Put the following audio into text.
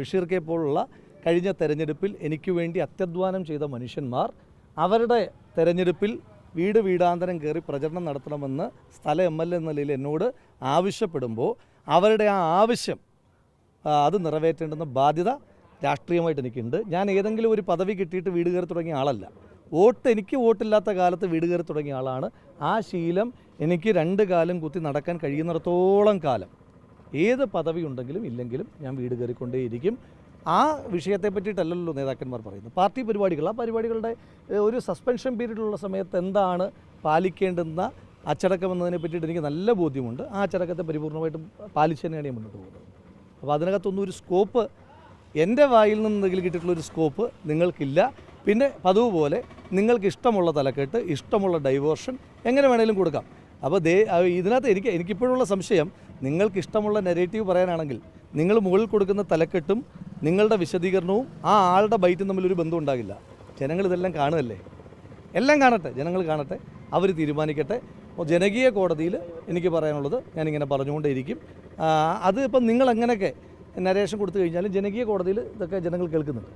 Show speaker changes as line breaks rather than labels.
Basheer K പോലുള്ള കഴിഞ്ഞ തെരഞ്ഞെടുപ്പിൽ എനിക്ക് വേണ്ടി അത്യധ്വാനം ചെയ്ത മനുഷ്യന്മാർ അവരുടെ തെരഞ്ഞെടുപ്പിൽ വീട് വീടാന്തരം കയറി പ്രചരണം നടത്തണമെന്ന് സ്ഥല എം എൽ എ നിലയിൽ എന്നോട് ആവശ്യപ്പെടുമ്പോൾ അവരുടെ ആ ആവശ്യം അത് നിറവേറ്റേണ്ടുന്ന ബാധ്യത രാഷ്ട്രീയമായിട്ട് എനിക്കുണ്ട്. ഞാൻ ഏതെങ്കിലും ഒരു പദവി കിട്ടിയിട്ട് വീട് കയറി തുടങ്ങിയ ആളല്ല. വോട്ട് എനിക്ക് വോട്ടില്ലാത്ത കാലത്ത് വീട് കയറി തുടങ്ങിയ ആളാണ്. ആ ശീലം എനിക്ക് രണ്ട് കാലം കുത്തി നടക്കാൻ കഴിയുന്നിടത്തോളം കാലം. ഏത് പദവി ഉണ്ടെങ്കിലും ഇല്ലെങ്കിലും ഞാൻ വീട് കയറിക്കൊണ്ടേയിരിക്കും. ആ വിഷയത്തെ പറ്റിയിട്ടല്ലല്ലോ നേതാക്കന്മാർ പറയുന്നത്. പാർട്ടി പരിപാടികൾ ആ പരിപാടികളുടെ ഒരു സസ്പെൻഷൻ പീരീഡിലുള്ള സമയത്ത് എന്താണ് പാലിക്കേണ്ടുന്ന അച്ചടക്കം എന്നതിനെ പറ്റിയിട്ട് എനിക്ക് നല്ല ബോധ്യമുണ്ട്. ആ അച്ചടക്കത്തെ പരിപൂർണമായിട്ടും പാലിച്ചു തന്നെയാണ് ഞാൻ മുന്നോട്ട് പോകുന്നത്. അപ്പോൾ അതിനകത്തൊന്നും ഒരു സ്കോപ്പ് എന്റെ വായിൽ നിന്ന് എന്തെങ്കിലും കിട്ടിയിട്ടുള്ള ഒരു സ്കോപ്പ് നിങ്ങൾക്കില്ല. പിന്നെ പതിവ് പോലെ നിങ്ങൾക്ക് ഇഷ്ടമുള്ള തലക്കെട്ട് ഇഷ്ടമുള്ള ഡൈവേർഷൻ എങ്ങനെ വേണേലും കൊടുക്കാം. അപ്പോൾ ദേ ഇതിനകത്ത് എനിക്ക് എനിക്കിപ്പോഴുള്ള സംശയം നിങ്ങൾക്ക് ഇഷ്ടമുള്ള നെഗറ്റീവ് പറയാനാണെങ്കിൽ നിങ്ങൾ മുകളിൽ കൊടുക്കുന്ന തലക്കെട്ടും നിങ്ങളുടെ വിശദീകരണവും ആ ആളുടെ ബൈറ്റും തമ്മിലൊരു ബന്ധം ഉണ്ടാകില്ല. ജനങ്ങൾ ഇതെല്ലാം കാണുമല്ലേ എല്ലാം കാണട്ടെ ജനങ്ങൾ കാണട്ടെ അവർ തീരുമാനിക്കട്ടെ. ജനകീയ കോടതിയിൽ എനിക്ക് പറയാനുള്ളത് ഞാനിങ്ങനെ പറഞ്ഞുകൊണ്ടേയിരിക്കും. അത് ഇപ്പം നിങ്ങൾ എങ്ങനെയൊക്കെ നരേഷൻ കൊടുത്തു കഴിഞ്ഞാലും ജനകീയ കോടതിയിൽ ഇതൊക്കെ ജനങ്ങൾ കേൾക്കുന്നുണ്ട്.